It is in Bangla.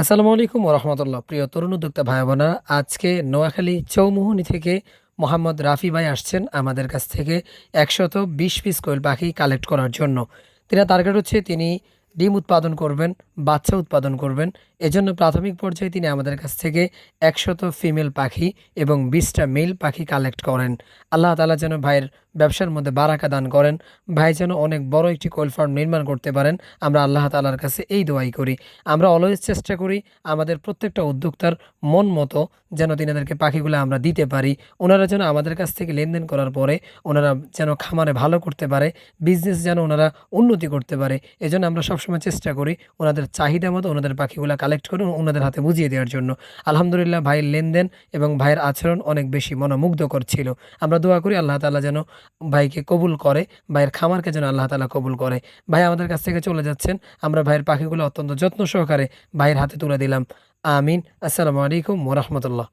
আসসালামু আলাইকুম রহমতুল্লাহ প্রিয় তরুণ উদ্যোক্তা ভাই বোনেরা আজকে নোয়াখালী চৌমুহনী থেকে মোহাম্মদ রাফি ভাই আসছেন আমাদের কাছ থেকে একশত বিশ পিস কোয়েল পাখি কালেক্ট করার জন্য। তিনি টার্গেট হচ্ছে তিনি ডিম উৎপাদন করবেন, বাচ্চা উৎপাদন করবেন। এজন্য প্রাথমিক পর্যায়ে তিনি আমাদের কাছ থেকে একশত ফিমেল পাখি এবং বিশটা মেল পাখি কালেক্ট করেন। আল্লাহ তালা যেন ভাইয়ের ব্যবসার মধ্যে বারাকা দান করেন। ভাই যেন অনেক বড় একটি কোয়েল ফার্ম নির্মাণ করতে পারেন। আমরা আল্লাহ তালার কাছে এই দোয়াই করি। আমরা অলওয়েজ চেষ্টা করি আমাদের প্রত্যেকটা উদ্যোক্তার মন মতো যেন তিনাদেরকে পাখিগুলো আমরা দিতে পারি। ওনারা যেন আমাদের কাছ থেকে লেনদেন করার পরে ওনারা যেন খামারে ভালো করতে পারে বিজনেস যেন ওনারা উন্নতি করতে পারে, এজন্য আমরা সবসময় চেষ্টা করি ওনাদের চাহিদা মতো ওনাদের পাখিগুলো কালেক্ট করে ওনাদের হাতে বুঝিয়ে দেওয়ার জন্য। আলহামদুলিল্লাহ ভাইয়ের লেনদেন এবং ভাইয়ের আচরণ অনেক বেশি মনোমুগ্ধকর ছিল। আমরা দোয়া করি আল্লাহ তালা যেন ভাইকে কবুল করে, ভাইয়ের খামারকে যেন আল্লাহ তালা কবুল করে। ভাই আমাদের কাছ থেকে চলে যাচ্ছেন, আমরা ভাইয়ের পাখিগুলো অত্যন্ত যত্ন সহকারে ভাইয়ের হাতে তুলে দিলাম। আমিন। আসসালামু আলাইকুম ওরহমতুল্লাহ